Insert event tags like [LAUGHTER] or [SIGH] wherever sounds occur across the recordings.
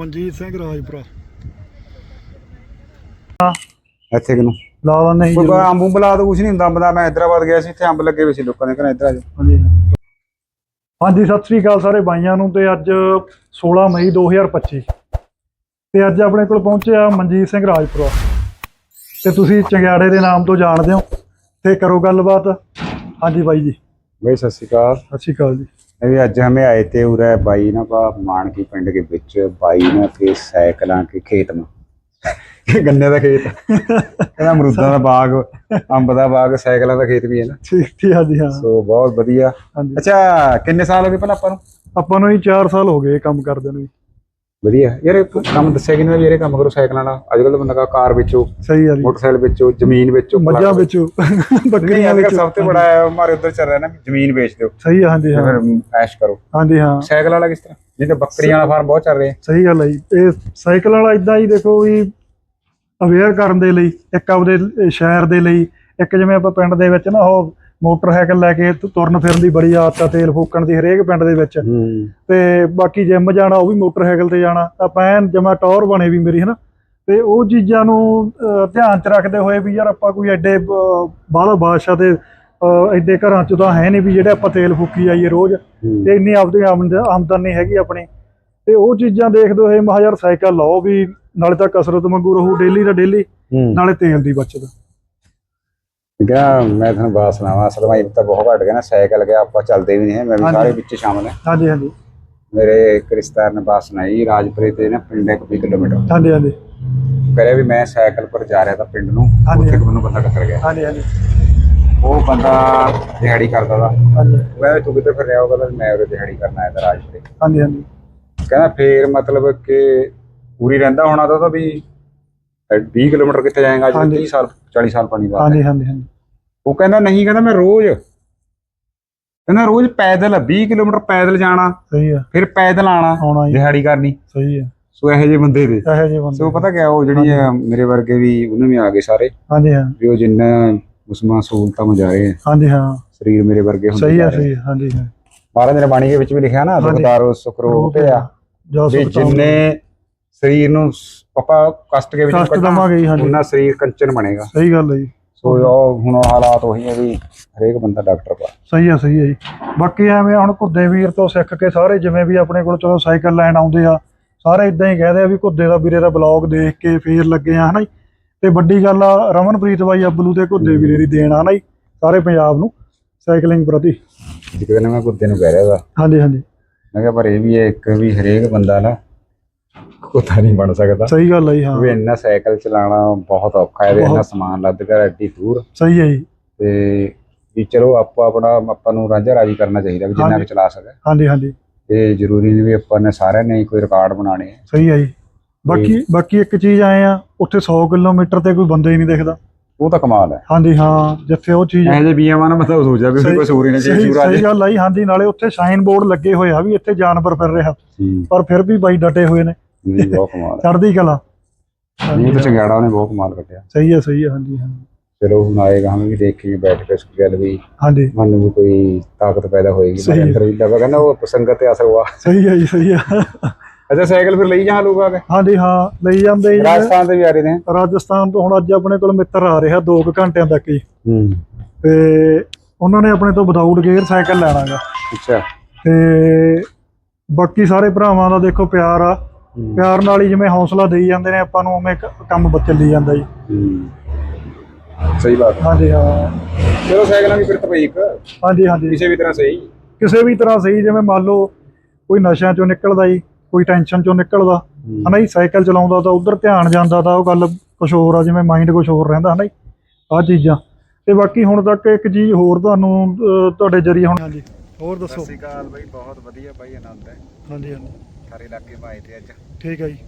ਮਨਜੀਤ ਸਿੰਘ ਰਾਜਪੁਰਾ। ਇੱਥੇ ਕਿਨੂੰ? ਲਾ ਲੈਣੇ ਸੀ ਕੋਈ ਅੰਬ ਅੰਬ ਲਾ ਤਾਂ ਕੁਝ ਨਹੀਂ ਹੁੰਦਾ ਅੰਬ ਦਾ ਮੈਂ ਹੈਦਰਾਬਾਦ ਗਿਆ ਸੀ ਇੱਥੇ ਅੰਬ ਲੱਗੇ ਹੋਏ ਸੀ ਲੋਕਾਂ ਦੇ ਘਰਾਂ ਇੱਧਰ ਆ ਜਾਓ। ਹਾਂਜੀ ਹਾਂਜੀ। ਸਤਿ ਸ੍ਰੀ ਅਕਾਲ ਸਾਰੇ ਬਾਈਆਂ ਨੂੰ ਤੇ ਅੱਜ 16 ਮਈ 2025 ਤੇ ਅੱਜ ਆਪਣੇ ਕੋਲ ਪਹੁੰਚਿਆ ਮਨਜੀਤ ਸਿੰਘ ਰਾਜਪੁਰਾ। ਤੇ ਤੁਸੀਂ ਚੰਗਿਆੜੇ ਦੇ ਨਾਮ ਤੋਂ ਜਾਣਦੇ ਹੋ। ਤੇ ਕਰੋ ਗੱਲਬਾਤ। ਹਾਂਜੀ ਬਾਈ ਜੀ। ਬਈ ਸਤਿ ਸ਼੍ਰੀ ਅਕਾਲ। ਸਤਿ ਸ੍ਰੀ ਅਕਾਲ ਜੀ। अभी आज हमें आए थे उरे बाई ना का मान की पिंड के बिच बाई ना के साइकिलों के खेत में गन्ने का खेत कहना अमरूदां ਦਾ ਬਾਗ ਅੰਬ ਦਾ ਬਾਗ ਸਾਈਕਲਾਂ ਦਾ ਖੇਤ ਵੀ ਹੈ ਨਾ ਠੀਕ ਠੀਕ ਹਾਂਜੀ ਹਾਂ ਸੋ ਬਹੁਤ ਵਧੀਆ ਹਾਂਜੀ ਅੱਛਾ ਕਿੰਨੇ ਸਾਲ ਹੋ ਗਏ ਪਹਿਲਾਂ ਆਪਾਂ ਨੂੰ ਆਪਾਂ ਨੂੰ ਹੀ 4 ਸਾਲ ਹੋ ਗਏ ਇਹ ਕੰਮ ਕਰਦੇ ਨੂੰ ਜੀ ਵਧੀਆ। ਯਾਰ ਇੱਕ ਕੰਮ ਦੱਸਿਆ ਕਿ ਨਹੀਂ? ਯਾਰ ਇਹ ਕੰਮ ਕਰੋ ਸਾਈਕਲਾਂ ਨਾਲ। ਅੱਜ ਕੱਲ੍ਹ ਤਾਂ ਬੰਦਾ ਕਾਰ ਵੇਚੋ ਸਹੀ ਆ ਜੀ। ਮੋਟਰਸਾਈਕਲ ਵੇਚੋ ਜ਼ਮੀਨ ਵੇਚੋ ਮੱਝਾਂ ਵਿੱਚ। ਬੱਕਰੀਆਂ ਵਿੱਚ। ਸਭ ਤੋਂ ਬੜਾ ਹੈ ਹਮਾਰੇ ਉਧਰ ਚੱਲ ਰਿਹਾ ਨਾ ਵੀ ਜ਼ਮੀਨ ਵੇਚ ਦਿਓ। ਸਹੀ ਆ ਹਾਂਜੀ ਹਾਂ। ਫਿਰ ਐਸ਼ ਕਰੋ। ਹਾਂਜੀ ਹਾਂ। ਸਾਈਕਲ ਵਾਲਾ ਕਿਸ ਤਰ੍ਹਾਂ? ਤਾਂ ਬੱਕਰੀਆਂ ਵਾਲਾ ਫਾਰਮ ਬਹੁਤ ਚੱਲ ਰਹੇ। ਸਹੀ ਗੱਲ ਹੈ ਜੀ। ਇਹ ਸਾਈਕਲ ਵਾਲਾ ਇਦਾਂ ਹੀ ਦੇਖੋ ਵੀ ਅਵੇਅਰ ਕਰਨ ਦੇ ਲਈ ਇੱਕ ਆਪਦੇ ਸ਼ਹਿਰ ਦੇ ਲਈ ਇੱਕ ਜਿਵੇਂ ਆਪਾਂ ਪਿੰਡ ਦੇ ਵਿੱਚ ਨਾ ਉਹ ਮੋਟਰਸਾਈਕਲ ਲੈ ਕੇ ਤੁਰਨ ਫਿਰਨ ਦੀ ਬੜੀ ਆਦਤ ਆ ਤੇਲ ਫੂਕਣ ਦੀ ਹਰੇਕ ਪਿੰਡ ਦੇ ਵਿੱਚ। ਤੇ ਬਾਕੀ ਜਿਮ ਜਾਣਾ ਉਹ ਵੀ ਮੋਟਰਸਾਈਕਲ ਤੇ ਜਾਣਾ। ਆਪਾਂ ਐਨ ਜਮਾ ਟੌਰ ਬਣੇ ਵੀ ਮੇਰੀ ਹਨਾ। ਤੇ ਉਹ ਚੀਜ਼ਾਂ ਨੂੰ ਧਿਆਨ ਚ ਰੱਖਦੇ ਹੋਏ ਵੀ ਯਾਰ ਆਪਾਂ ਕੋਈ ਐਡੇ ਬਾਹਰੋਂ ਬਾਦਸ਼ਾਹ ਦੇ ਐਡੇ ਘਰਾਂ ਚ ਤਾਂ ਹੈ ਨਹੀਂ ਵੀ ਜਿਹੜੇ ਆਪਾਂ ਤੇਲ ਫੂਕੀ ਜਾਈਏ ਰੋਜ਼। ਤੇ ਇੰਨੀ ਆਪਦੀ ਆਮਦ- ਆਮਦਨ ਨਹੀਂ ਹੈਗੀ ਆਪਣੀ। ਤੇ ਉਹ ਚੀਜ਼ਾਂ ਦੇਖਦੇ ਹੋਏ ਮਹਾ ਯਾਰ ਸਾਈਕਲ ਲਾਓ ਵੀ ਨਾਲੇ ਤਾਂ ਕਸਰਤ ਵਾਂਗੂ ਰਹੂ ਡੇਲੀ ਦਾ ਡੇਲੀ। ਨਾਲੇ ਤੇਲ ਦੀ ਬਚਤ। ਗਿਆ ਮੈਂ ਤੁਹਾਨੂੰ ਬਾਤ ਸੁਣਾਵਾਂ ਅਸਲ ਵਿੱਚ ਤਾਂ ਬਹੁਤ ਘਟ ਗਿਆ ਨਾ ਸਾਈਕਲ ਗਿਆ ਆਪਾਂ ਚੱਲਦੇ ਵੀ ਨਹੀਂ ਹੈ ਮੈਂ ਵੀ। ਸਾਰੇ ਵਿੱਚ ਸ਼ਾਮਲ ਹਾਂ। ਹਾਂਜੀ ਹਾਂਜੀ। ਮੇਰੇ ਇੱਕ ਰਿਸ਼ਤੇਦਾਰ ਨੇ ਬਾਤ ਸੁਣਾਈ ਰਾਜਪੁਰੇ ਤੇ ਨਾ ਪਿੰਡ ਇੱਕ 20 ਕਿਲੋਮੀਟਰ। ਹਾਂਜੀ ਹਾਂਜੀ। ਕਰਿਆ ਵੀ ਮੈਂ ਸਾਈਕਲ ਪਰ ਜਾ ਰਿਹਾ ਤਾਂ ਪਿੰਡ ਨੂੰ। ਉੱਥੇ ਇੱਕ ਮੈਨੂੰ ਬੰਦਾ ਟੱਕਰ ਗਿਆ। ਹਾਂਜੀ ਹਾਂਜੀ। ਉਹ ਬੰਦਾ ਦਿਹਾੜੀ ਕਰਦਾ ਦਾ ਹਾਂਜੀ। ਉਹ ਕਹਿੰਦਾ ਤੂੰ ਕਿੱਥੇ ਫਿਰ ਰਿਹਾ ਉਹ ਕਹਿੰਦਾ ਮੈਂ ਉਰੇ ਦਿਹਾੜੀ ਕਰਨ ਆਇਆ ਤਾਂ ਰਾਜਪੁਰੇ। ਹਾਂਜੀ ਹਾਂਜੀ। ਕਹਿੰਦਾ ਫੇਰ ਮਤਲਬ ਕਿ ਪੂਰੀ ਰਹਿੰਦਾ ਹੋਣਾ ਤਾਂ ਵੀ 20 ਕਿਲੋਮੀਟਰ ਕਿੱਥੇ ਜਾਏਗਾ ਅੱਜ? ਹਾਂਜੀ। 30 ਸਾਲ 40 ਸਾਲ ਪਾਣੀ ਬਾਅਦ। ਹਾਂਜੀ ਹਾਂਜੀ ਹਾਂਜੀ। ਉਹ ਕਹਿੰਦਾ ਨਹੀਂ ਕਹਿੰਦਾ ਮੈਂ ਰੋਜ਼ ਕਹਿੰਦਾ ਰੋਜ਼ ਪੈਦਲ 20 ਕਿਲੋਮੀਟਰ ਪੈਦਲ ਜਾਣਾ ਸਹੀ ਆ। ਫਿਰ ਪੈਦਲ ਆਣਾ ਦਿਹਾੜੀ ਕਰਨੀ। ਸਹੀ ਆ। ਸੋ ਇਹੋ ਜਿਹੇ ਬੰਦੇ ਦੇ। ਇਹੋ ਜਿਹੇ ਬੰਦੇ ਸੋ ਪਤਾ ਕਿਆ ਉਹ ਜਿਹੜੀ ਮੇਰੇ ਵਰਗੇ ਵੀ ਉਹਨਾਂ ਵੀ ਆ ਗਏ ਸਾਰੇ। ਹਾਂਜੀ ਹਾਂ। ਵੀ ਉਹ ਜਿੰਨਾ ਉਸਮਾ ਸਹੂਲਤਾਂ ਮਾ ਜਾ ਰਹੇ ਆ। ਹਾਂਜੀ ਹਾਂ। ਸਰੀਰ ਮੇਰੇ ਵਰਗੇ ਹੁੰਦੇ ਸਹੀ ਆ ਸਹੀ ਹਾਂਜੀ ਹਾਂ। ਮਹਾਰਾਜ ਨੇ ਬਾਣੀ ਦੇ ਵਿੱਚ ਵੀ ਲਿਖਿਆ ਨਾ। ਦੁਖਦਾਰੋ ਸੁਖਰੋ ਪਿਆ ਜੋ ਜਿੰਨੇ ਸਰੀਰ ਨੂੰ ਆਪਾਂ ਕਸ਼ਟ ਕੇ ਵਿੱਚ ਕਸ਼ਟ ਕੱਢਣਾ, ਦਵਾਂਗੇ ਜੀ, ਹਾਂਜੀ। ਉਹਨਾਂ ਸਰੀਰ ਕੰਚਨ ਬਣੇਗਾ। ਸਹੀ ਗੱਲ ਹੈ ਜੀ। ਸੋ ਉਹ ਹੁਣ ਹਾਲਾਤ ਉਹੀ ਹੈ ਵੀ ਹਰੇਕ ਬੰਦਾ ਡਾਕਟਰ ਪਾ ਸਹੀ ਆ ਸਹੀ ਆ ਜੀ। ਬਾਕੀ ਐਵੇਂ ਹੁਣ ਘੁੱਦੇ ਵੀਰ ਤੋਂ ਸਿੱਖ ਕੇ ਸਾਰੇ ਜਿਵੇਂ ਵੀ ਆਪਣੇ ਕੋਲ ਚਲੋ ਸਾਈਕਲ ਲੈਣ ਆਉਂਦੇ ਆ ਸਾਰੇ ਇਦਾਂ ਹੀ ਕਹਦੇ ਆ ਵੀ ਘੁੱਦੇ ਦਾ ਵੀਰੇ ਦਾ ਬਲੌਗ ਦੇਖ ਕੇ ਫੇਰ ਲੱਗੇ ਆ ਹਨਾ ਜੀ। ਤੇ ਵੱਡੀ ਗੱਲ ਆ ਰਮਨਪ੍ਰੀਤ ਬਾਈ ਅੱਬਲੂ ਤੇ ਘੁੱਦੇ ਵੀਰੇ ਦੀ ਦੇਣ ਆ ਨਾ ਜੀ ਸਾਰੇ ਪੰਜਾਬ ਨੂੰ ਸਾਈਕਲਿੰਗ ਪ੍ਰਤੀ। ਇੱਕ ਦਿਨ ਮੈਂ ਕੁੱਤੇ ਨੂੰ ਕਹਿ ਰਿਹਾ ਸੀ ਹਾਂਜੀ ਹਾਂਜੀ। ਮੈਂ ਕਿਹਾ ਪਰ ਇਹ ਵੀ ਹੈ ਇੱਕ ਵੀ ਹਰੇਕ ਬੰਦਾ ਨਾ ਕੁੱਤਾ ਨਹੀਂ ਬਣ ਸਕਦਾ। ਸਹੀ ਗੱਲ ਹੈ ਜੀ ਹਾਂ। ਵੀ ਇੰਨਾ ਸਾਈਕਲ ਚਲਾਉਣਾ ਬਹੁਤ ਔਖਾ ਹੈ ਇੰਨਾ ਬਹੁਤ। ਸਮਾਨ ਲੱਦ ਕਰ ਐਡੀ ਦੂਰ। ਸਹੀ ਹੈ ਜੀ। ਤੇ ਵੀ ਚਲੋ ਆਪਾਂ ਆਪਣਾ ਆਪਾਂ ਨੂੰ ਰਾਂਝਾ ਰਾਜੀ ਕਰਨਾ ਚਾਹੀਦਾ ਵੀ ਜਿੰਨਾ ਹਾਂਜੀ। ਕੁ ਚਲਾ ਸਕੇ। ਹਾਂਜੀ ਹਾਂਜੀ। ਤੇ ਜ਼ਰੂਰੀ ਨਹੀਂ ਵੀ ਆਪਾਂ ਨੇ ਸਾਰਿਆਂ ਨੇ ਕੋਈ ਰਿਕਾਰਡ ਬਣਾਣੇ ਆ। ਸਹੀ ਹੈ ਜੀ। ਬਾਕੀ ਬਾਕੀ ਇੱਕ ਚੀਜ਼ ਆਏ ਆ ਉੱਥੇ 100 ਕਿਲੋਮੀਟਰ ਤੇ ਕੋਈ ਬੰਦਾ ਹੀ ਨਹੀਂ ਦਿਖਦਾ। ਉਹ ਤਾਂ ਕਮਾਲ ਹੈ। ਹਾਂਜੀ ਹਾਂ ਜਿੱਥੇ ਉਹ ਚੀਜ਼ ਇਹ ਜੇ ਬੀਐਮ ਨਾ ਮਤਲਬ ਸੋਚਿਆ ਵੀ ਕੋਈ ਸੂਰੀ ਨੇ ਸਹੀ ਸਹੀ ਗੱਲ ਆਈ ਹਾਂਜੀ ਨਾਲੇ ਉੱਥੇ ਸਾਈਨ ਬੋਰਡ ਲੱਗੇ ਹੋਏ ਆ ਵੀ ਇੱਥੇ ਜਾਨਵਰ ਫਿਰ ਰਿਹਾ। ਪਰ ਫਿਰ ਵੀ ਬਾਈ ਡਟੇ ਹੋਏ ਨੇ। ਨਹੀਂ ਬਹੁਤ ਕਮਾਲ ਹੈ। ਚੜ੍ਹਦੀ ਕਲਾ। ਨਹੀਂ ਤਾਂ ਚੰਗਾੜਾ ਉਹਨੇ ਬਹੁਤ ਕਮਾਲ ਕੱਟਿਆ ਸਹੀ ਹੈ ਸਹੀ ਹੈ ਹਾਂਜੀ ਹਾਂ ਚਲੋ ਹੁਣ ਆਏਗਾ ਹਮ ਵੀ ਦੇਖेंगे ਬੈਠ ਕੇ ਇਸ ਗੱਲ ਵੀ। ਹਾਂਜੀ। ਕੋਈ ਤਾਕਤ ਪੈਦਾ ਹੋਏਗੀ ਸਹੀ ਮੇਰੇ ਹੈ। ਅੰਦਰ ਵੀ ਲੱਗਾ ਕਹਿੰਦਾ ਉਹ ਸੰਗਤ ਤੇ ਅਸਰ ਹੁਆ ਸਹੀ ਹੈ ਜੀ ਸਹੀ ਹੈ। ਅੱਛਾ ਸਾਈਕਲ ਫਿਰ ਲਈ ਜਾਂ ਲੋਕ ਆ ਕੇ ਹਾਂਜੀ ਹਾਂ ਲਈ ਜਾਂਦੇ ਜੀ। ਰਾਜਸਥਾਨ ਤੇ ਵੀ ਆ ਰਹੇ ਨੇ। ਰਾਜਸਥਾਨ ਤੋਂ ਹੁਣ ਅੱਜ ਆਪਣੇ ਕੋਲ ਮਿੱਤਰ ਆ ਰਿਹਾ 2 ਘੰਟਿਆਂ ਤੱਕ ਹੀ। ਹੂੰ। ਤੇ ਉਹਨਾਂ ਨੇ ਆਪਣੇ ਤੋਂ ਵਿਦਾਊਟ ਗੇਅਰ ਸਾਈਕਲ ਲੈਣਾਗਾ। ਅੱਛਾ। ਤੇ ਬਾਕੀ ਸਾਰੇ ਭਰਾਵਾਂ ਦਾ ਦੇਖੋ ਪਿਆਰ ਆ। ਪਿਆਰ ਨਾਲ ਹੀ ਜਿਵੇਂ ਹੌਸਲਾ ਦੇਈ ਜਾਂਦੇ ਨੇ ਆਪਾਂ ਨੂੰ ਉਵੇਂ ਕੰਮ ਚੱਲੀ ਜਾਂਦਾ ਜੀ। ਹੂੰ। ਸਹੀ ਬਾਤ ਹੈ। ਹਾਂਜੀ ਹਾਂ। ਚਲੋ ਸਾਈਕਲਾਂ ਦੀ ਫਿਰ ਤਾਂ ਭਾਈ ਇੱਕ ਹਾਂਜੀ ਹਾਂਜੀ। ਕਿਸੇ ਵੀ ਤਰ੍ਹਾਂ ਸਹੀ? ਕਿਸੇ ਵੀ ਤਰ੍ਹਾਂ ਸਹੀ ਜਿਵੇਂ ਮੰਨ ਲਓ ਕੋਈ ਨਸ਼ਿਆਂ ਚੋਂ ਨਿਕਲਦਾ ਜੀ ਕੋਈ ਟੈਨਸ਼ਨ ਚੋਂ ਨਿਕਲਦਾ ਹਨਾ ਜੀ ਸਾਈਕਲ ਚਲਾਉਂਦਾ ਤਾਂ ਉਧਰ ਧਿਆਨ ਜਾਂਦਾ ਤਾਂ ਉਹ ਗੱਲ ਕੁਝ ਹੋਰ ਆ ਜਿਵੇਂ ਮਾਈਂਡ ਕੁਝ ਹੋਰ ਰਹਿੰਦਾ ਹਨਾ ਜੀ ਆਹ ਚੀਜ਼ਾਂ। ਤੇ ਬਾਕੀ ਹੁਣ ਤੱਕ ਇੱਕ ਚੀਜ਼ ਹੋਰ ਤੁਹਾਨੂੰ ਤੁਹਾਡੇ ਜਰੀਏ ਹੁਣ ਹਾਂਜੀ ਹੋਰ ਸਤਿ ਦੱਸੋ ਸ਼੍ਰੀ ਅਕਾਲ ਬਾਈ ਬਹੁਤ ਵਧੀਆ ਬਾਈ ਆਨੰਦ ਹੈ। ਹਾਂਜੀ ਹਾਂਜੀ। ਸਾਰੇ ਇਲਾਕੇ ਮਾਏ ਤੇ ਅੱਜ। ਠੀਕ ਹੈ ਜੀ।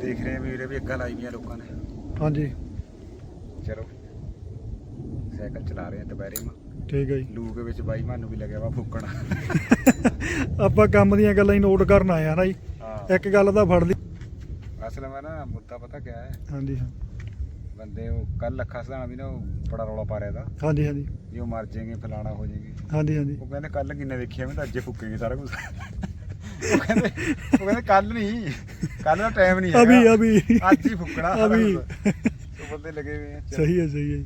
ਦੇਖ ਰਹੇ ਆ ਵੀਰੇ ਵੀ ਅੱਗਾ ਲਾਈ ਵੀਆਂ ਲੋਕਾਂ ਨੇ। ਹਾਂਜੀ। ਚਲੋ ਸਾਈਕਲ ਚਲਾ ਰਹੇ ਆ ਦੁਪਹਿਰੇ ਮਾ ਠੀਕ ਹੈ ਜੀ। ਲੂ ਦੇ ਵਿੱਚ ਬਾਈ ਮਾਨੂੰ ਵੀ ਲੱਗਿਆ ਵਾ ਫੂਕਣ। [LAUGHS] ਆਪਾਂ ਕੰਮ ਦੀਆਂ ਗੱਲਾਂ ਹੀ ਨੋਟ ਕਰਨ ਆਏ ਆ ਨਾ ਜੀ। ਹਾਂ। ਇੱਕ ਗੱਲ ਤਾਂ ਫੜ ਲਈ। ਅਸਲ ਵਿੱਚ ਨਾ ਮੁੱਦਾ ਪਤਾ ਕਿਆ ਹੈ? ਹਾਂਜੀ ਹਾਂ। ਬੰਦੇ ਉਹ ਕੱਲ ਲੱਖਾ ਸਦਾਣਾ ਵੀ ਨਾ ਉਹ ਬੜਾ ਰੌਲਾ ਪਾ ਰਿਹਾ ਦਾ ਹਾਂਜੀ ਹਾਂਜੀ। ਵੀ ਉਹ ਮਰ ਜਾਏਗੇ ਫਲਾਣਾ ਹੋ ਜਾਏਗੇ। ਹਾਂਜੀ ਹਾਂਜੀ। ਉਹ ਕਹਿੰਦੇ ਕੱਲ ਕਿੰਨੇ ਦੇਖਿਆ ਮੈਂ ਤਾਂ ਅੱਜੇ ਫੁੱਕੇਗੇ ਸਾਰਾ ਕੁਝ ਉਹ ਕਹਿੰਦੇ ਉਹ ਕਹਿੰਦੇ ਕੱਲ ਨਹੀਂ ਕੱਲ ਦਾ ਟਾਈਮ ਨਹੀਂ ਅਭੀ ਹੈਗਾ। ਅਭੀ। ਅੱਜ ਹੀ ਫੁੱਕਣਾ ਅਭੀ। ਉਹ ਬੰਦੇ ਲੱਗੇ ਹੋਏ ਆ ਚੱਲ। ਸਹੀ ਹੈ ਸਹੀ ਹੈ।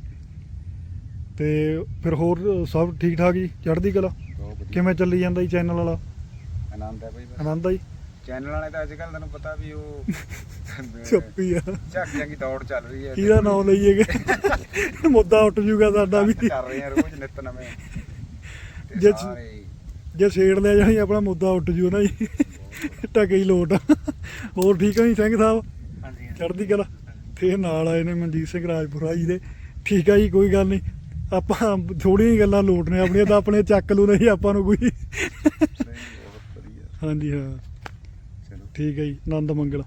ਤੇ ਫਿਰ ਹੋਰ ਸਭ ਠੀਕ ਠਾਕ ਜੀ? ਚੜ੍ਹਦੀ ਕਲਾ? ਬਹੁਤ ਵਧੀਆ। ਕਿਵੇਂ ਚੱਲੀ ਜਾਂਦਾ ਜੀ ਚੈਨਲ ਵਾਲਾ? ਆਨੰਦ ਹੈ ਬਈ ਬਸ। ਆਨੰਦ ਆ ਜੀ? ਚੈਨਲ ਵਾਲੇ ਤਾਂ ਅੱਜ ਕੱਲ ਤੁਹਾਨੂੰ ਪਤਾ ਵੀ ਉਹ [LAUGHS] ਚੁੱਪੀ ਆ। ਝਾਕੀਆਂ ਦੀ ਦੌੜ ਚੱਲ ਰਹੀ ਹੈ। ਕਿਹਦਾ ਨਾਮ ਲਈਏਗੇ? [LAUGHS] ਮੁੱਦਾ ਉੱਠ ਜੂਗਾ ਸਾਡਾ ਵੀ। ਕਰ ਰਹੇ ਆ ਰੋਜ਼ ਨਿਤ ਨਵੇਂ। ਤੇ ਜੇ- ਸਾਰੇ ਜੇ ਛੇੜ ਲਿਆ ਜਾਣੀ ਆਪਣਾ ਮੁੱਦਾ ਉੱਠ ਜੂ ਨਾ ਜੀ। ਟਕੇ ਹੀ ਲੋਟ। ਹੋਰ ਠੀਕ ਆ ਜੀ ਸਿੰਘ ਸਾਹਿਬ? ਹਾਂਜੀ ਚੜ੍ਹਦੀ ਕਲਾ। ਫੇਰ ਨਾਲ ਆਏ ਨੇ ਮਨਜੀਤ ਸਿੰਘ ਰਾਜਪੁਰਾ ਜੀ ਦੇ। ਠੀਕ ਆ ਜੀ ਕੋਈ ਗੱਲ ਨਹੀਂ। ਆਪਾਂ ਥੋੜੀਆਂ ਹੀ ਗੱਲਾਂ ਲੋਟਨੇ ਆਪਣੀਆਂ ਤਾਂ ਆਪਣੇ ਚੱਕ ਲੂ ਨਹੀਂ ਆਪਾਂ ਨੂੰ ਕੋਈ। ਬਹੁਤ ਵਧੀਆ ਹਾਂਜੀ ਹਾਂ। ਚਲੋ। ਠੀਕ ਹੈ ਜੀ ਆਨੰਦ ਮੰਗਲ।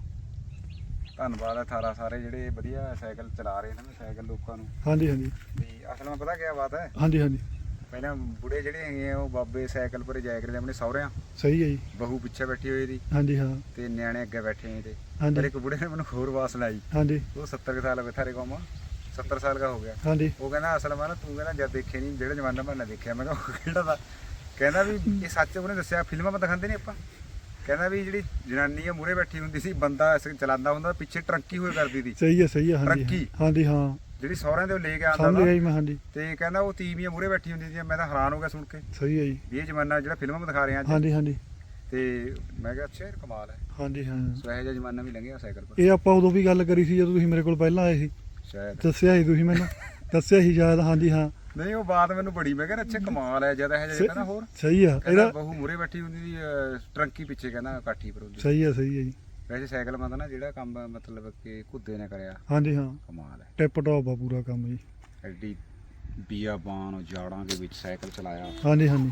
ਧੰਨਵਾਦ ਹੈ ਥਾਰਾ ਸਾਰੇ ਜਿਹੜੇ ਵਧੀਆ ਸਾਈਕਲ ਚਲਾ ਰਹੇ ਨੇ ਨਾ ਸਾਈਕਲ ਲੋਕਾਂ ਨੂੰ। ਹਾਂਜੀ ਹਾਂਜੀ। ਵੀ ਅਸਲ ਵਿੱਚ ਪਤਾ ਕੀ ਬਾਤ ਹੈ? ਹਾਂਜੀ ਹਾਂਜੀ। ਪਹਿਲਾਂ ਬੁੜੇ ਜਿਹੜੇ ਹੈਗੇ ਆ ਉਹ ਬਾਬੇ ਸਾਈਕਲ ਪਰ ਜਾਇਆ ਕਰਦੇ ਆਪਣੇ ਸਹੁਰਿਆਂ। ਸਹੀ ਹੈ ਜੀ। ਬਹੂ ਪਿੱਛੇ ਬੈਠੀ ਹੋਈ ਦੀ। ਹਾਂਜੀ ਹਾਂ। ਤੇ ਨਿਆਣੇ ਅੱਗੇ ਬੈਠੇ ਨੇ ਤੇ। ਹਾਂਜੀ। ਪਰ ਇੱਕ ਬੁੜੇ ਨੇ ਮੈਨੂੰ ਹੋਰ ਵਾਸ ਲਾਈ। ਹਾਂਜੀ। ਉਹ 70 ਕੁ ਸਾਲ ਗਏ ਥਾਰੇ ਕੋਮ। 70 ਸਾਲ ਦਾ ਹੋ ਗਿਆ। ਹਾਂਜੀ। ਉਹ ਕਹਿੰਦਾ ਅਸਲ ਮੈਂ ਨਾ ਤੂੰ ਕਹਿੰਦਾ ਜਦ ਦੇਖੇ ਨਹੀਂ ਜਿਹੜਾ ਜਮਾਨਾ ਮੈਂ ਨਾ ਦੇਖਿਆ। ਮੈਂ ਕਿਹਾ ਉਹ ਕਿਹੜਾ ਦਾ? ਕਹਿੰਦਾ ਵੀ ਇਹ ਸੱਚ ਉਹਨੇ ਦੱਸਿਆ ਫਿਲਮਾਂ ਮੈਂ ਦਿਖਾਉਂਦੇ ਨਹੀਂ ਆਪਾਂ। ਕਹਿੰਦਾ ਵੀ ਜਿਹੜੀ ਜਨਾਨੀ ਆ ਮੂਰੇ ਬੈਠੀ ਹੁੰਦੀ ਸੀ ਬੰਦਾ ਐਸੇ ਚਲਾਉਂਦਾ ਹੁੰਦਾ ਪਿੱਛੇ ਟਰੱਕੀ ਹੋਏ ਕਰਦੀ ਸੀ। ਸਹੀ ਹੈ ਸਹੀ ਹੈ ਹਾਂਜੀ। ਹਾਂਜੀ ਹਾਂ। ਜਿਹੜੀ ਸਹੁਰਿਆਂ ਦੇ ਉਹ ਲੈ ਕੇ ਆਉਂਦਾ ਸਮਝ ਗਿਆ ਤਾ ਜੀ ਮੈਂ ਹਾਂਜੀ। ਤੇ ਕਹਿੰਦਾ ਉਹ ਤੀਵੀਆਂ ਮੂਰੇ ਬੈਠੀ ਹੁੰਦੀ ਸੀ ਮੈਂ ਤਾਂ ਹੈਰਾਨ ਹੋ ਗਿਆ ਸੁਣ ਕੇ। ਸਹੀ ਹੈ ਜੀ। ਵੀ ਇਹ ਜਮਾਨਾ ਜਿਹੜਾ ਫਿਲਮਾਂ ਮੈਂ ਦਿਖਾ ਰਹੇ ਆ ਅੱਜ। ਹਾਂਜੀ ਹਾਂਜੀ। ਤੇ ਮੈਂ ਕਿਹਾ ਅੱਛਾ ਕਮਾਲ ਹੈ। ਹਾਂਜੀ ਹਾਂ। ਸੋ ਇਹੋ ਜਿਹਾ ਜਮਾਨਾ ਵੀ ਲੰਘਿਆ ਸਾਈਕਲ ਪਰ। ਇਹ ਆਪਾਂ ਉਦੋਂ ਵੀ ਗੱਲ ਕਰੀ ਸੀ ਜਦੋਂ ਤੁਸੀਂ ਮੇਰੇ ਕੋਲ ਪਹਿਲਾਂ ਆਏ ਸੀ। ਸ਼ਾਇਦ। ਦੱਸਿਆ ਸੀ ਤੁਸੀਂ ਮੈਨੂੰ। ਦੱਸਿਆ ਸੀ ਸ਼ਾਇਦ ਹਾਂਜੀ ਹਾਂ। ਨਹੀਂ ਉਹ ਬਾਤ ਮੈਨੂੰ ਬੜੀ ਮੈਂ ਕਿਹਾ ਅੱਛਾ ਕਮਾਲ ਹੈ ਜਦ ਇਹ ਜਿਹਾ ਕਹਿੰਦਾ ਹੋਰ। ਸਹੀ ਆ ਇਹਦਾ ਬਹੂ ਮੂਰੇ ਬੈਠੀ ਹੁੰਦੀ ਸੀ ਟਰੰਕੀ ਪਿੱਛੇ ਕਹਿੰਦਾ ਕਾਠੀ ਪਰ ਹੁੰਦੀ। ਸਹੀ ਆ ਸਹੀ ਹੈ ਜੀ। ਵੈਸੇ ਸਾਈਕਲ ਮਾ ਤਾਂ ਨਾ ਜਿਹੜਾ ਕੰਮ ਮਤਲਬ ਕਿ ਕੁੱਦੇ ਨੇ ਕਰਿਆ ਹਾਂਜੀ ਹਾਂ। ਕਮਾਲ ਹੈ। ਟਿਪ ਟੌਪ ਆ ਪੂਰਾ ਕੰਮ ਜੀ। ਐਡੀ ਬੀਆਬਾਨ ਜਾੜਾਂ ਦੇ ਵਿੱਚ ਸਾਈਕਲ ਚਲਾਇਆ। ਹਾਂਜੀ ਹਾਂਜੀ।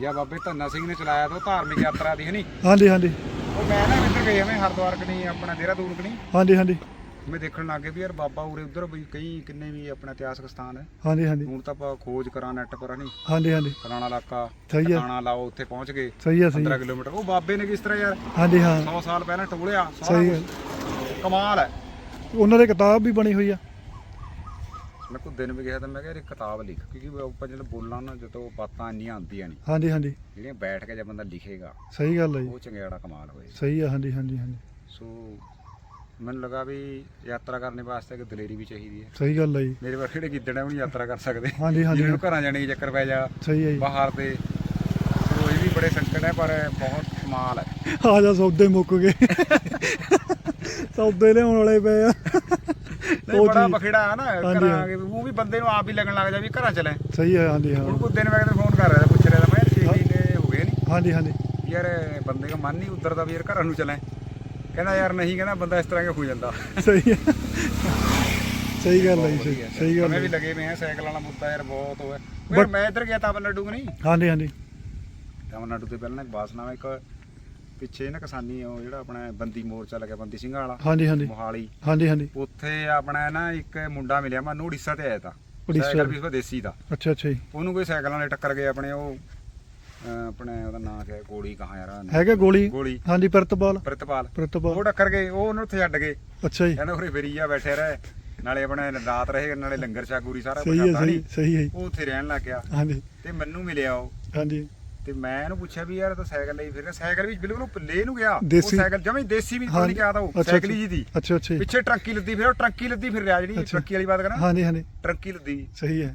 ਜਾਂ ਬਾਬੇ ਧੰਨਾ ਸਿੰਘ ਨੇ ਚਲਾਇਆ ਤਾਂ ਉਹ ਧਾਰਮਿਕ ਯਾਤਰਾ ਦੀ ਹਨੀ ਹਾਂਜੀ ਹਾਂਜੀ। ਉਹ ਮੈਂ ਨਾ ਇੱਧਰ ਗਏ ਮੈਂ ਹਰਿਦੁਆਰ ਕਨੀ ਆਪਣਾ ਦੇਹਰਾਦੂਨ ਕਨੀ। ਹਾਂਜੀ ਹਾਂਜੀ। ਮੈਂ ਦੇਖਣ ਲੱਗੇ ਵੀ ਯਾਰ ਬਾਬਾ ਉਰੇ ਉਧਰ ਵੀ ਕਈ ਕਿੰਨੇ ਵੀ ਆਪਣਾ ਇਤਿਹਾਸਕ ਸਥਾਨ ਹੈ। ਹਾਂਜੀ ਹਾਂਜੀ। ਹੁਣ ਤਾਂ ਆਪਾਂ ਖੋਜ ਕਰਾਂ ਨੈਟ ਪਰ ਹਨੀ ਹਾਂਜੀ ਹਾਂਜੀ। ਫਲਾਣਾ ਇਲਾਕਾ ਸਹੀ ਹੈ। ਟਿਕਾਣਾ ਲਾਓ ਉੱਥੇ ਪਹੁੰਚ ਗਏ। ਸਹੀ ਆ ਸਹੀ 15 ਆ ਕਿਲੋਮੀਟਰ। ਉਹ ਬਾਬੇ ਨੇ ਕਿਸ ਤਰ੍ਹਾਂ ਯਾਰ? ਹਾਂਜੀ ਹਾਂ। 100 ਸਾਲ ਪਹਿਲਾਂ ਟੋਲਿਆ ਸਾਰਾ ਸਹੀ ਹੈ। ਕੁਛ। ਕਮਾਲ ਹੈ। ਉਹਨਾਂ ਦੀ ਕਿਤਾਬ ਵੀ ਬਣੀ ਹੋਈ ਆ। ਮੈਂ ਕੁੱਦੇ ਨੂੰ ਵੀ ਕਿਹਾ ਤਾਂ ਮੈਂ ਕਿਹਾ ਯਾਰ ਇੱਕ ਕਿਤਾਬ ਲਿਖ ਕਿਉਂਕਿ ਆਪਾਂ ਜਦੋਂ ਬੋਲਾਂ ਨਾ ਜਦੋਂ ਬਾਤਾਂ ਇੰਨੀਆਂ ਆਉਂਦੀਆਂ ਨਹੀਂ ਹਾਂਜੀ ਹਾਂਜੀ। ਜਿਹੜੀਆਂ ਬੈਠ ਕੇ ਜੇ ਬੰਦਾ ਲਿਖੇਗਾ ਸਹੀ ਗੱਲ ਹੈ ਜੀ। ਉਹ ਚੰਗਿਆੜਾ ਕਮਾਲ ਹੋਏ। ਸਹੀ ਆ ਹਾਂਜੀ ਹਾਂਜੀ ਹਾਂਜੀ। ਸੋ ਮੈਨੂੰ ਲੱਗਾ ਵੀ ਯਾਤਰਾ ਕਰਨ ਵਾਸਤੇ ਇੱਕ ਦਲੇਰੀ ਵੀ ਚਾਹੀਦੀ ਹੈ। ਸਹੀ ਗੱਲ ਹੈ ਜੀ। ਮੇਰੇ ਵਰਗੇ ਜਿਹੜੇ ਗਿੱਦੜ ਆ ਉਹ ਨਹੀਂ ਯਾਤਰਾ ਕਰ ਸਕਦੇ। ਹਾਂਜੀ ਹਾਂਜੀ। ਜਿਹਨੂੰ ਘਰਾਂ ਜਾਣੇ ਦੀ ਚੱਕਰ ਪੈ ਜਾ ਸਹੀ ਹੈ ਜੀ। ਬਾਹਰ ਤੇ ਸੋ ਇਹ ਵੀ ਬੜੇ ਸੰਕਟ ਹੈ ਪਰ ਬਹੁਤ ਕਮਾਲ ਹੈ। ਆ ਜਾ ਸੌਦੇ ਮੁੱਕ ਗਏ। ਸੌਦੇ ਲਿਆਉਣ ਵਾਲੇ ਪਏ ਆ। ਨਹੀਂ ਉਹ ਬੜਾ। ਬਖੜਾ ਹੈ ਨਾ ਹਾਂਜੀ, ਘਰਾਂ ਕੇ। ਉਹ ਵੀ ਬੰਦੇ ਨੂੰ ਆਪ ਹੀ ਲੱਗਣ ਲੱਗ ਜਾ ਵੀ ਘਰਾਂ ਚਲੇ ਸਹੀ ਹੈ ਹਾਂਜੀ ਹਾਂ। ਹੁਣ ਕੁੱਦੇ ਨੇ ਮੈਂ ਕਿਤੇ ਫੋਨ ਕਰ ਰਿਹਾ ਪੁੱਛ ਰਿਹਾ ਮੈਂ 6 ਮਹੀਨੇ ਹੋ ਗਏ ਨਹੀਂ ਹਾਂਜੀ ਹਾਂਜੀ। ਯਾਰ ਬੰਦੇ ਦਾ ਮਨ ਨਹੀਂ ਉਤਰਦਾ ਵੀ ਯਾਰ ਘਰਾਂ ਨੂੰ ਚਲੇ ਕਹਿੰਦਾ ਯਾਰ ਨਹੀਂ ਕਹਿੰਦਾ ਬੰਦਾ ਇਸ ਤਰ੍ਹਾਂ ਕੇ ਹੋ ਜਾਂਦਾ? ਸਹੀ ਹੈ। ਸਹੀ ਗੱਲ ਹੈ ਜੀ, ਸਹੀ ਗੱਲ ਮੈਂ ਹੈ। ਵੀ ਲੱਗੇ ਮੈਂ ਸਾਈਕਲ ਵਾਲਾ ਮੁੱਦਾ ਯਾਰ ਬਹੁਤ ਹੋਇਆ ਯਾਰ ਮੈਂ ਇੱਧਰ ਗਿਆ ਤਾਮਿਲਨਾਡੂ ਕਿ ਨਹੀਂ? ਹਾਂਜੀ ਹਾਂਜੀ। ਤਾਮਿਲਨਾਡੂ ਤੇ ਪਹਿਲਾਂ ਇੱਕ ਬਾਸਨਾ ਇੱਕ ਪਿੱਛੇ ਨਾ ਕਿਸਾਨੀ ਉਹ ਜਿਹੜਾ ਆਪਣਾ ਬੰਦੀ ਮੋਰਚਾ ਲੱਗਿਆ ਬੰਦੀ ਸਿੰਘਾਂ ਵਾਲਾ ਹਾਂਜੀ ਹਾਂਜੀ। ਮੋਹਾਲੀ। ਹਾਂਜੀ ਹਾਂਜੀ। ਉੱਥੇ ਆਪਣਾ ਨਾ ਇੱਕ ਮੁੰਡਾ ਮਿਲਿਆ ਮੈਨੂੰ ਉੜੀਸਾ ਤੇ ਆਇਆ ਤਾ। ਉੜੀਸਾ। ਸਾਈਕਲ ਵੀ ਉਹਦਾ ਦੇਸੀ ਦਾ। ਅੱਛਾ ਅੱਛਾ ਜੀ। ਉਹਨੂੰ ਕੋਈ ਸਾਈਕਲ ਵਾਲੇ ਟੱਕਰ ਗਏ ਆਪਣੇ ਉਹ ਆਪਣੇ ਉਹਦਾ ਨਾਂ ਕਿਹਾ ਗੋਲੀ ਕਹਾਂ ਯਾਰ? ਹੈਗਾ ਗੋਲੀ? ਗੋਲੀ। ਹਾਂਜੀ ਪ੍ਰਿਤਪਾਲ। ਪ੍ਰਿਤਪਾਲ। ਪ੍ਰਿਤਪਾਲ। ਉਹ ਟੱਕਰ ਗਏ। ਉਹ ਉਹਨੂੰ ਉੱਥੇ ਛੱਡ ਗਏ। ਅੱਛਾ ਜੀ। ਕਹਿੰਦਾ ਉਰੇ ਫੇਰੀਆ ਬੈਠੇ ਰਹੇ। ਨਾਲੇ ਆਪਣੇ ਰਾਤ ਰਹੇ ਨਾਲੇ ਲੰਗਰ ਛਾਗੂਰੀ ਸਾਰਾ ਕੁਝ ਹੈ ਸਹੀ ਨਹੀਂ ਸਹੀ ਹੈ ਜੀ। ਉਹ ਉੱਥੇ ਰਹਿਣ ਲੱਗ ਗਿਆ। ਹਾਂਜੀ। ਤੇ ਮੈਨੂੰ ਮਿਲਿਆ ਉਹ। ਹਾਂਜੀ। ਤੇ ਮੈਂ ਇਹਨੂੰ ਪੁੱਛਿਆ ਵੀ ਯਾਰ ਤਾਂ ਸਾਈਕਲ ਲਈ ਫਿਰ ਸਾਈਕਲ ਵੀ ਬਿਲਕੁਲ ਪੱਲੇ ਨੂੰ ਗਿਆ। ਉਹ? ਸਾਈਕਲ ਜਮੇ ਦੇਸੀ ਵੀ। ਨਹੀਂ ਕਿਹਾ ਤਾਂ ਉਹ। ਸਾਈਕਲ ਜੀ ਦੀ। ਅੱਛਾ ਅੱਛਾ। ਜੀ। ਪਿੱਛੇ ਟਰੱਕੀ ਲੱਦੀ ਫਿਰ ਉਹ ਟਰੱਕੀ ਲੱਦੀ ਫਿਰ ਰਿਹਾ ਜਿਹੜੀ। ਟਰੱਕੀ ਵਾਲੀ ਬਾਤ ਕਰਾਂ। ਹਾਂਜੀ ਹਾਂਜੀ। ਟਰੱਕੀ ਲੱਦੀ। ਸਹੀ ਹੈ।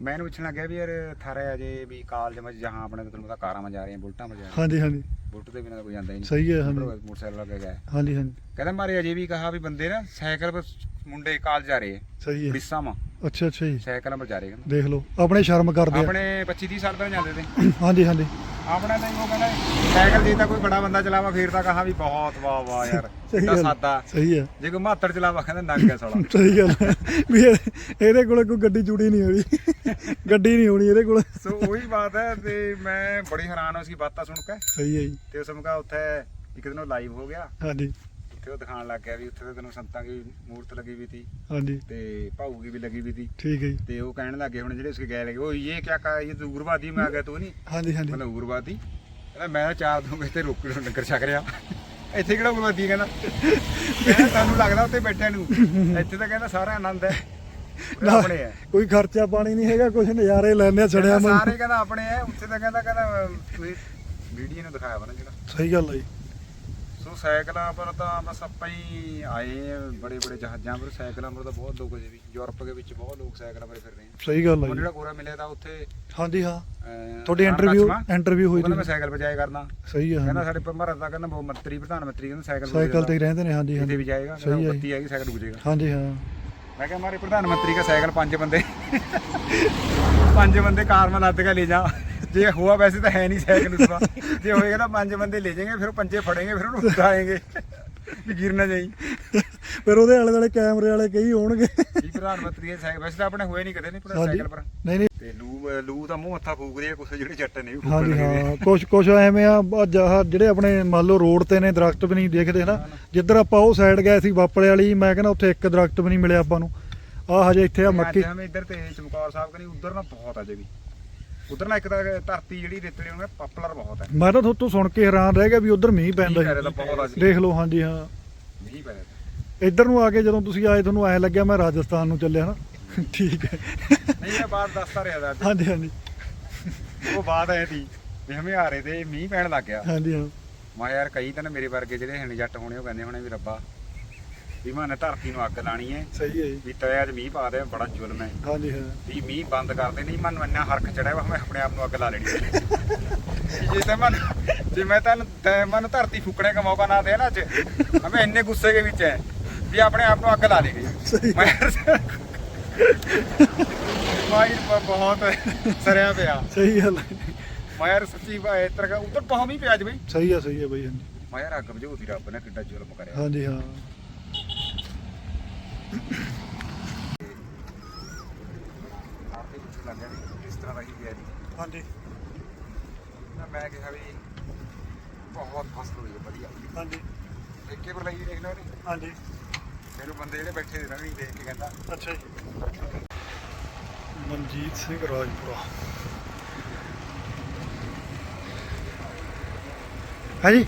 ਮੈਂ ਇਹਨੂੰ ਪੁੱਛਣ ਲੱਗਿਆ ਵੀ ਯਾਰ ਥਾਰੇ ਅਜੇ ਵੀ ਕਾਲਜ ਵਿੱਚ ਜਹਾਂ ਆਪਣੇ ਤੁਹਾਨੂੰ ਪਤਾ ਕਾਰਾਂ ਮੈਂ ਜਾ ਰਹੀਆਂ ਬੁਲਟਾਂ ਮੈਂ ਜਾ ਰਿਹਾ ਹਾਂਜੀ ਹਾਂਜੀ। ਬੁਲਟ ਤੇ ਬਿਨਾਂ ਕੋਈ ਜਾਂਦਾ ਹੀ ਨਹੀਂ। ਸਹੀ ਹੈ ਹਾਂਜੀ। ਮੋਟਰਸਾਈਕਲ ਲੱਗੇ ਗਏ ਹਾਂਜੀ ਹਾਂਜੀ। ਕਹਿੰਦਾ ਮਾਰੇ ਅਜੇ ਵੀ ਕਹਾ ਵੀ ਬੰਦੇ ਨਾ ਸਾਈਕਲ ਪਰ ਮੁੰਡੇ ਕਾਲਜ ਜਾ ਰਹੇ ਸਹੀ ਹੈ। ਉੜੀਸਾ ਮਾ। ਅੱਛਾ ਅੱਛਾ ਜੀ। ਸਾਈਕਲਾਂ ਪਰ ਜਾ ਰਹੇ ਕਹਿੰਦਾ। ਦੇਖ ਲਓ ਆਪਣੇ ਸ਼ਰਮ ਕਰਦੇ ਆਪਣੇ 25 30 ਸਾਲ ਪਹਿਲਾਂ ਜਾਂਦੇ ਤੇ। ਹਾਂਜੀ ਹਾਂਜੀ। ਆਪਣਾ ਤਾਂ ਉਹ ਕਹਿੰਦਾ ਸਾਈਕਲ ਜੇ ਤਾਂ ਕੋਈ ਬੜਾ ਬੰਦਾ ਚਲਾਵਾ ਫੇਰ ਤਾਂ ਕਹਾ ਵੀ ਬਹੁਤ ਵਾਹ ਵਾਹ ਯਾਰ [LAUGHS] ਗੱਲ। ਸਾਦਾ। ਸਹੀ ਹੈ। ਜੇ ਕੋਈ ਮਾਤੜ ਚਲਾਵਾ ਕਹਿੰਦਾ ਨੰਗ ਹੈ ਸਾਲਾ। [LAUGHS] ਸਹੀ ਗੱਲ ਵੀ ਇਹ- ਇਹਦੇ ਕੋਲ ਕੋਈ ਗੱਡੀ ਚੂੜੀ ਨਹੀਂ ਹੋਣੀ। [LAUGHS] ਗੱਡੀ ਨਹੀਂ ਹੋਣੀ ਇਹਦੇ ਕੋਲ। ਸੋ ਉਹੀ ਬਾਤ ਹੈ ਤੇ ਮੈਂ ਬੜੀ ਹੈਰਾਨ ਹੋਈ ਸੀ ਬਾਤਾਂ ਸੁਣ ਕੇ। ਸਹੀ ਹੈ ਜੀ। ਤੇ ਉਸ ਸਮੇਂ ਉੱਥੇ ਇੱਕ ਦਿਨ ਲਾਈਵ ਹੋ ਗਿਆ। ਹਾਂਜੀ। ਉੱਥੇ ਉਹ ਦਿਖਾਣ ਲੱਗ ਗਿਆ ਵੀ ਉੱਥੇ ਤਾਂ ਤੈਨੂੰ ਸੰਤਾਂ ਦੀ ਮੂਰਤ ਲੱਗੀ ਵੀ ਸੀ ਹਾਂਜੀ। ਤੇ ਭਾਊ ਦੀ ਵੀ ਲੱਗੀ ਵੀ ਸੀ ਠੀਕ ਹੈ ਜੀ। ਤੇ ਉਹ ਕਹਿਣ ਲੱਗੇ ਹੁਣ ਜਿਹੜੇ ਉਸਕੇ ਗਏ ਲਗੇ ਉਹ ਇਹ ਕਿਆ ਕਾ ਇਹ ਤੂੰ ਉਗਰਵਾਦੀ ਮੈਂ ਆ ਗਿਆ ਤੂੰ ਨਹੀਂ ਹਾਂਜੀ ਹਾਂਜੀ। ਮਤਲਬ ਉਗਰਵਾਦੀ ਕਹਿੰਦਾ ਮੈਂ ਤਾਂ ਚਾਰ ਦੂੰਗੇ ਤੇ ਰੋਕ ਨੂੰ ਲੰਗਰ ਛਕ ਰਿਹਾ। ਇੱਥੇ ਕਿਹੜਾ ਉਗਰਵਾਦੀ ਕਹਿੰਦਾ? ਤੁਹਾਨੂੰ ਲੱਗਦਾ ਉੱਥੇ ਬੈਠਿਆਂ ਨੂੰ। ਇੱਥੇ ਤਾਂ ਕਹਿੰਦਾ ਸਾਰਾ ਆਨੰਦ ਹੈ। ਆਪਣੇ ਕੋਈ ਖਰਚਾ ਪਾਣੀ ਨਹੀਂ ਹੈਗਾ ਕੁਝ ਨਜ਼ਾਰੇ ਲੈਣੇ ਛੜਿਆ ਸਾਰੇ ਕਹਿੰਦਾ ਆਪਣੇ ਹੈ। ਉੱਥੇ ਤਾਂ ਕਹਿੰਦਾ ਕਹਿੰਦਾ ਵੀਡੀਓ ਨੂੰ ਦਿਖਾਇਆ ਵਾ ਨਾ ਜਿਹੜਾ। ਸਹੀ ਗੱਲ ਹੈ ਜੀ। ਸੋ ਸਾਈਕਲਾਂ ਪਰ ਤਾਂ ਬਸ ਆਪਾਂ ਹੀ ਆਏ ਬੜੇ ਬੜੇ ਜਹਾਜ਼ਾਂ ਪਰ। ਸਾਈਕਲਾਂ ਪਰ ਤਾਂ ਬਹੁਤ ਲੋਕ ਜੇ ਵੀ ਯੂਰਪ ਦੇ ਵਿੱਚ ਬਹੁਤ ਲੋਕ ਸਾਈਕਲਾਂ ਪਰ ਫਿਰ ਰਹੇ ਆ ਸਹੀ ਗੱਲ ਹੈ ਜਿਹੜਾ ਗੋਰਾ ਮਿਲਿਆ ਤਾਂ ਉੱਥੇ ਹਾਂਜੀ ਹਾਂ। ਤੁਹਾਡੀ ਇੰਟਰਵਿਊ ਇੰਟਰਵਿਊ ਹੋਈ ਉਹਦਾ ਮੈਂ ਸੀ ਸਾਈਕਲ ਵਜਾਇਆ ਕਰਨਾ ਸਹੀ ਹੈ ਕਹਿੰਦਾ ਹਾਂਜੀ। ਸਾਡੇ ਭਾਰਤ ਦਾ ਕਹਿੰਦਾ ਬਹੁਤ ਮੰਤਰੀ ਪ੍ਰਧਾਨ ਮੰਤਰੀ ਕਹਿੰਦਾ ਸਾਈਕਲ ਤੇ ਸਾਈਕਲ ਤੇ ਹੀ ਰਹਿੰਦੇ ਨੇ ਹਾਂਜੀ ਕਿਤੇ ਵੀ ਜਾਏਗਾ ਸਹੀ ਹੈ ਆਏਗੀ ਸਾਈਕਲ ਬੁਝੇਗਾ। ਹਾਂਜੀ ਹਾਂ। मैं क्या हमारे प्रधानमंत्री का साइकिल पांच बंदे पांच बंदे कार में लाद के ले जाओ ਜੇ ਹੋਆ ਵੈਸੇ ਤਾਂ ਹੈ ਨਹੀਂ ਸਾਈਕਲ ਉਸ ਵਾਰ ਜੇ ਹੋਏਗਾ ਤਾਂ ਪੰਜ ਬੰਦੇ ਲੈ ਜਾਏਗੇ ਫਿਰ ਪੰਜੇ ਫੜੇਗੇ ਫਿਰ ਉਹਨੂੰ ਉਠਾਏਗੇ ਵੀ ਗਿਰ ਨਾ ਜਾਈ। ਫਿਰ ਉਹਦੇ ਆਲੇ ਦੁਆਲੇ ਕੈਮਰੇ ਵਾਲੇ ਕਈ ਹੋਣਗੇ। ਵੀ ਪ੍ਰਧਾਨ ਮੰਤਰੀ ਇਹ ਸਾਈਕਲ ਵੈਸੇ ਤਾਂ ਆਪਣੇ ਹੋਏ ਨਹੀਂ ਕਦੇ ਨਹੀਂ ਪਰ ਸਾਈਕਲ ਪਰ। ਨਹੀਂ ਨਹੀਂ। ਤੇ ਲੂ ਲੂ ਤਾਂ ਮੂੰਹ ਹੱਥਾ ਫੂਕਦੇ ਆ ਕੁਛ ਜਿਹੜੇ ਜੱਟ ਨੇ ਵੀ ਹਾਂਜੀ ਹਾਂ। ਕੁਛ ਕੁਛ ਐਵੇਂ ਆ ਜਿਹੜੇ ਆਪਣੇ ਮੰਨ ਲਓ ਰੋਡ ਤੇ ਨੇ ਦਰਖਤ ਵੀ ਨਹੀਂ ਦੇਖਦੇ ਹਨਾ ਜਿੱਧਰ ਆਪਾਂ ਉਹ ਸਾਈਡ ਗਏ ਸੀ ਵਾਪਲੇ ਵਾਲੀ ਮੈਂ ਕਹਿੰਦਾ ਉੱਥੇ ਇੱਕ ਦਰਖਤ ਵੀ ਨਹੀਂ ਮਿਲਿਆ ਆਪਾਂ ਨੂੰ। ਆਹ ਹਜੇ ਇੱਥੇ ਆ ਮੱਕੀ ਇੱਧਰ ਤੇ ਚਮਕੌਰ ਸਾਹਿਬ ਕਹਿੰਦੀ ਉਧਰ ਨਾ ਬਹੁਤ ਆ ਜੇ ਵੀ। ਉਧਰ ਨਾ ਇੱਕ ਤਾਂ ਧਰਤੀ ਜਿਹੜੀ ਰੇਤੜੀ ਉਹਨਾਂ ਪਾਪੂਲਰ ਬਹੁਤ ਹੈ। ਮੈਂ ਤਾਂ ਤੁਹਾਤੋਂ ਸੁਣ ਕੇ ਹੈਰਾਨ ਰਹਿ ਗਿਆ ਵੀ ਉਧਰ ਮੀਂਹ ਪੈਂਦਾ ਮੀਂਹ ਅੱਜ। ਦੇਖ ਲਓ ਹਾਂਜੀ ਹਾਂ। ਨਹੀਂ ਪੈ ਰਿਹਾ ਇੱਧਰ ਨੂੰ ਆ ਕੇ ਜਦੋਂ ਤੁਸੀਂ ਆਏ ਤੁਹਾਨੂੰ ਐ ਲੱਗਿਆ ਮੈਂ ਰਾਜਸਥਾਨ ਨੂੰ ਚੱਲਿਆ ਨਾ। ਠੀਕ ਹੈ। ਨਹੀਂ ਮੈਂ ਬਾਤ ਦੱਸਦਾ ਰਿਹਾ ਦਾ ਹਾਂਜੀ ਹਾਂਜੀ। ਉਹ ਬਾਤ ਐ ਸੀ ਵੀ ਹਮੇ ਆ ਰਹੇ ਤੇ ਮੀਂਹ ਪੈਣ ਲੱਗ ਗਿਆ। ਹਾਂਜੀ ਹਾਂ। ਮੈਂ ਯਾਰ ਕਈ ਤਾਂ ਮੇਰੇ ਵਰਗੇ ਜਿਹੜੇ ਹਣ ਜੱਟ ਹੋਣੇ ਉਹ ਕਹਿੰਦੇ ਹੋਣੇ ਵੀ ਰੱਬਾ ਵੀ ਮਾਨੇ ਧਰਤੀ ਨੂੰ ਅੱਗ ਲਾਣੀ ਹੈ ਸਹੀ ਹੈ ਜੀ। ਵੀ ਤਵੇ ਅੱਜ ਮੀਂਹ ਪਾ ਦੇ ਬੜਾ ਜ਼ੁਲਮ ਹੈ ਹਾਂਜੀ ਹਾਂ। ਵੀ ਮੀਂਹ ਬੰਦ ਕਰ ਦੇ ਨਹੀਂ ਮਨ ਇੰਨਾ ਹਰਖ ਚੜਿਆ ਵਾ ਮੈਂ ਆਪਣੇ ਆਪ ਨੂੰ ਅੱਗ ਲਾ ਲੈਣੀ ਜੇ ਤਾਂ ਮਨ ਜੇ ਮੈਂ ਤਾਂ ਮਨ ਧਰਤੀ ਫੁਕਣੇ ਦਾ ਮੌਕਾ ਨਾ ਦੇ ਨਾ ਅੱਜ ਹਮੇ ਇੰਨੇ ਗੁੱਸੇ ਦੇ ਵਿੱਚ ਹੈ ਵੀ ਆਪਣੇ ਆਪ ਨੂੰ ਅੱਗ ਲਾ ਸਹੀ। ਮੈਂ ਮਾਈ ਬਹੁਤ ਸਰਿਆ ਪਿਆ। ਸਹੀ ਗੱਲ ਹੈ। ਮੈਂ ਯਾਰ ਸੱਚੀ ਬਾਏ ਤਰ੍ਹਾਂ ਉੱਧਰ ਬਹੁਤ ਮੀਂਹ ਪਿਆ ਅੱਜ ਬਈ। ਸਹੀ ਹੈ ਸਹੀ ਹੈ ਬਈ ਹਾਂਜੀ। ਮੈਂ ਯਾਰ ਅੱਗ ਬੁਝਾਉਦੀ ਰੱਬ ਨੇ ਕਿੱਡਾ ਜ਼ੁਲਮ ਕਰਿਆ। ਹਾਂਜੀ ਹਾਂ। ਆਪੇ ਪੁੱਛਣ ਲੱਗ ਗਿਆ ਵੀ ਕਿਸ ਤਰ੍ਹਾਂ ਦਾ ਹੀ ਗਿਆ ਜੀ। ਹਾਂਜੀ। ਤਾਂ ਮੈਂ ਕਿਹਾ ਵੀ ਬਹੁਤ ਫਸਲ ਹੋਈ ਹੈ ਵਧੀਆ। ਹਾਂਜੀ। ਠੇਕੇ ਪਰ ਲਈ ਦੇਖ ਲਓ ਨੀ ਹਾਂਜੀ। ਫਿਰ ਉਹ ਬੰਦੇ ਜਿਹੜੇ ਬੈਠੇ ਸੀ ਨਾ ਵੀ ਦੇਖ ਕੇ ਕਹਿੰਦਾ। ਅੱਛਾ ਜੀ। ਮਨਜੀਤ ਸਿੰਘ ਰਾਜਪੁਰਾ। ਹੈ ਜੀ